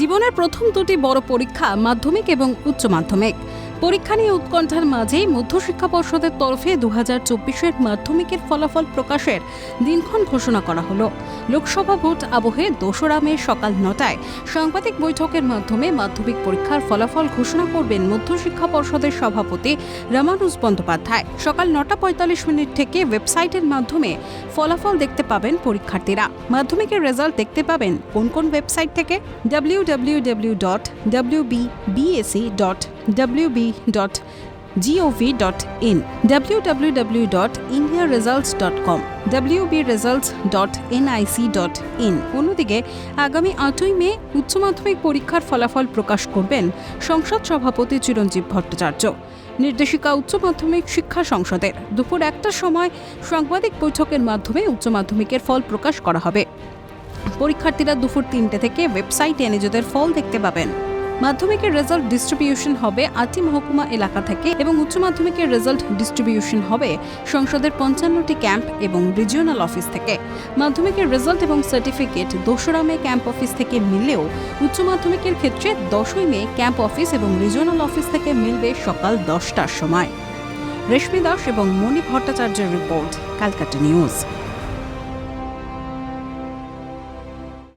জীবনের প্রথম দুটি বড় পরীক্ষা মাধ্যমিক এবং উচ্চ মাধ্যমিক। পরীক্ষা নিয়ে উৎকণ্ঠার মাঝেই মধ্যশিক্ষা পর্ষদের তরফে দু হাজার চব্বিশের মাধ্যমিকের ফলাফল প্রকাশের দিনক্ষণ ঘোষণা করা হলো। লোকসভা ভোট আবহে দোসরা মে সকাল নটায় সাংবাদিক বৈঠকের মাধ্যমে মাধ্যমিক পরীক্ষার ফলাফল ঘোষণা করবেন মধ্যশিক্ষা পর্ষদের সভাপতি রামানুজ বন্দ্যোপাধ্যায়। সকাল নটা পঁয়তাল্লিশ মিনিট থেকে ওয়েবসাইটের মাধ্যমে ফলাফল দেখতে পাবেন পরীক্ষার্থীরা। মাধ্যমিকের রেজাল্ট দেখতে পাবেন কোন কোন ওয়েবসাইট থেকে? W W W dot W B BAC dot NIC dot in অন্যদিকে আগামী আটই মে উচ্চ মাধ্যমিক পরীক্ষার ফলাফল প্রকাশ করবেন সংসদ সভাপতি চিরঞ্জীব ভট্টাচার্য। নির্দেশিকা উচ্চ মাধ্যমিক শিক্ষা সংসদের। দুপুর একটার সময় সাংবাদিক বৈঠকের মাধ্যমে উচ্চ মাধ্যমিকের ফল প্রকাশ করা হবে। পরীক্ষার্থীরা দুপুর তিনটে থেকে ওয়েবসাইটে নিজেদের ফল দেখতে পাবেন। মাধ্যমিকের রেজাল্ট ডিস্ট্রিবিউশন হবে আটটি মহকুমা এলাকা থেকে এবং উচ্চ মাধ্যমিকের রেজাল্ট ডিস্ট্রিবিউশন হবে সংসদের পঞ্চান্নটি ক্যাম্প এবং রিজিওনাল অফিস থেকে। মাধ্যমিকের রেজাল্ট এবং সার্টিফিকেট দোসরা মে ক্যাম্প অফিস থেকে মিললেও উচ্চ মাধ্যমিকের ক্ষেত্রে দশই মে ক্যাম্প অফিস এবং রিজিওনাল অফিস থেকে মিলবে সকাল দশটার সময়। রেশমি দাস এবং মণি ভট্টাচার্যের রিপোর্ট ক্যালকাটা নিউজ